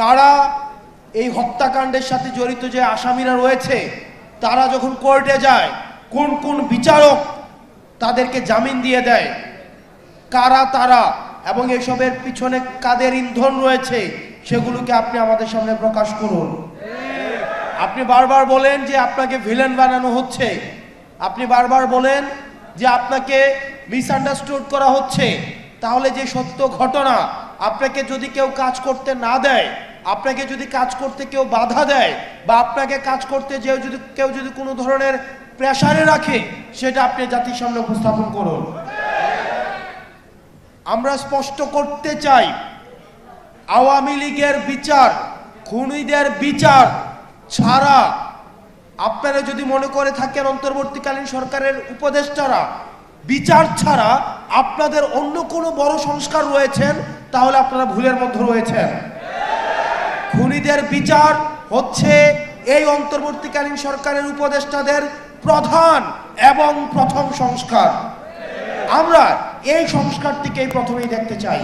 কারা এই হত্যাকাণ্ডের সাথে জড়িত যে আসামিরা রয়েছে, তারা যখন কোর্টে যায়, কোন কোন বিচারক তাদেরকে জামিন দিয়ে দেয়? কারা তারা? এবং এসবের পিছনে কাদের ইন্ধন রয়েছে, সেগুলোকে আপনি আমাদের সামনে প্রকাশ করুন। আপনি বারবার বলেন যে আপনাকে ভিলেন বানানো হচ্ছে। আপনি বারবার বলেন যে আপনাকে মিসআন্ডারস্টুড করা হচ্ছে। তাহলে যে সত্য ঘটনা, আপনাকে যদি কেউ কাজ করতে না দেয় আপনাকে যদি কাজ করতে কেউ বাধা দেয় বা আপনাকে কাজ করতে যে যদি কেউ যদি কোনো ধরনের প্রেশারে রাখে, সেটা আপনি জাতির সামনে উপস্থাপন করুন। আমরা স্পষ্ট করতে চাই, আওয়ামী লীগের বিচার, খুনিদের বিচার ছাড়া আপনারা যদি মনে করে থাকেন অন্তর্বর্তীকালীন সরকারের উপদেষ্টারা, বিচার ছাড়া আপনাদের অন্য কোনো বড় সংস্কার রয়েছেন, তাহলে আপনারা ভুলের মধ্যে রয়েছেন। খুনিদের বিচার হচ্ছে এই অন্তর্বর্তীকালীন সরকারের উপদেষ্টাদের প্রধান এবং প্রথম সংস্কার। আমরা এই সংস্কারটিকেই প্রথমেই দেখতে চাই।